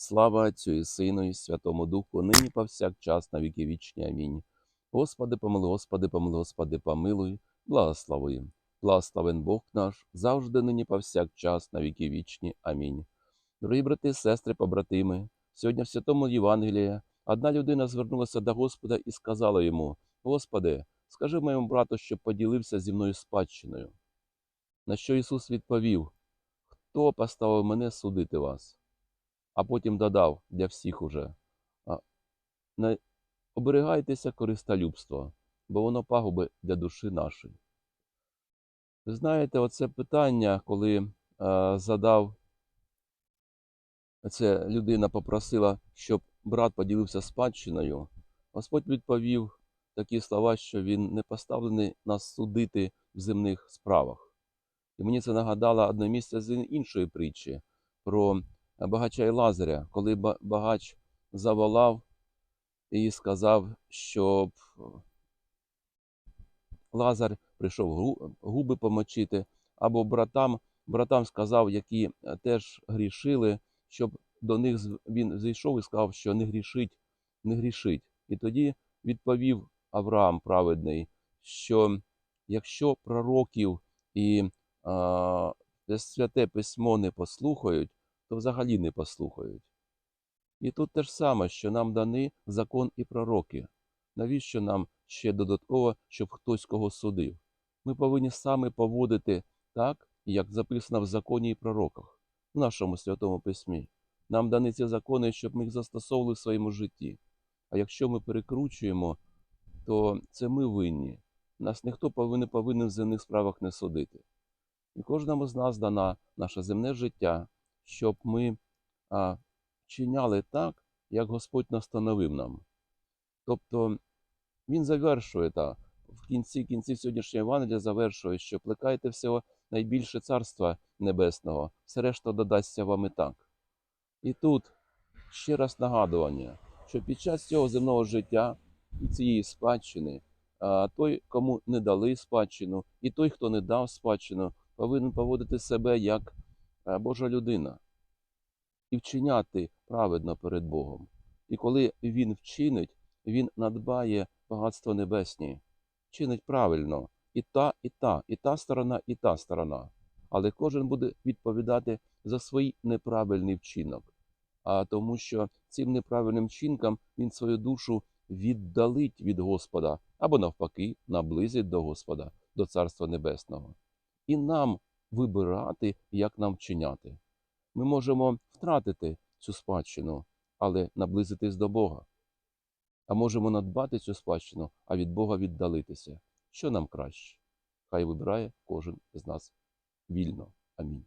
Слава Отцю і Сину, і Святому Духу, нині повсякчас на віки вічні. Амінь. Господи, помилуй, Господи, помилуй, Господи, помилуй, благослови. Благословен Бог наш, завжди нині повсякчас на віки вічні. Амінь. Дорогі брати, сестри, побратими, сьогодні в святому Євангелії одна людина звернулася до Господа і сказала йому: Господи, скажи моєму брату, щоб поділився зі мною спадщиною. На що Ісус відповів: Хто поставив мене судити вас? А потім додав для всіх уже: оберігайтеся користолюбства, бо воно пагуби для душі нашої. Ви знаєте, оце питання, коли е, задав це людина попросила, щоб брат поділився спадщиною, Господь відповів такі слова, що він не поставлений нас судити в земних справах. І мені це нагадало одне місце з іншої притчі про багача і Лазаря, коли багач заволав і сказав, щоб Лазар прийшов губи помочити, або братам, братам сказав, які е, теж грішили, щоб до них він зайшов і сказав, що не грішить, не грішить. І тоді відповів Авраам праведний, що якщо пророків і а, святе письмо не послухають, то взагалі не послухають. І тут те ж саме, що нам дані закон і пророки. Навіщо нам ще додатково, щоб хтось кого судив? Ми повинні саме поводити так, як записано в законі і пророках, в нашому святому письмі. Нам дані ці закони, щоб ми їх застосовували в своєму житті. А якщо ми перекручуємо, то це ми винні. Нас ніхто повинен, повинен в земних справах не судити. І кожному з нас дана наше земне життя, щоб ми а, вчиняли так, як Господь настановив нам. Тобто він завершує та в кінці кінці сьогоднішнього Євангелія завершує, що плекайте всього найбільше царства небесного, все решта додасться вам і так. І тут ще раз нагадування, що під час цього земного життя і цієї спадщини, а, той, кому не дали спадщину, і той, хто не дав спадщину, повинен поводити себе як Божа людина і вчиняти праведно перед Богом. І коли він вчинить, він надбає багатство небесні, чинить правильно і та, і та, і та сторона, і та сторона. Але кожен буде відповідати за свій неправильний вчинок. А тому, що цим неправильним вчинкам він свою душу віддалить від Господа або навпаки наблизить до Господа, до Царства Небесного. І нам вибирати, як нам вчиняти. Ми можемо втратити цю спадщину, але наблизитись до Бога. А можемо надбати цю спадщину, а від Бога віддалитися. Що нам краще? Хай вибирає кожен з нас вільно. Амінь.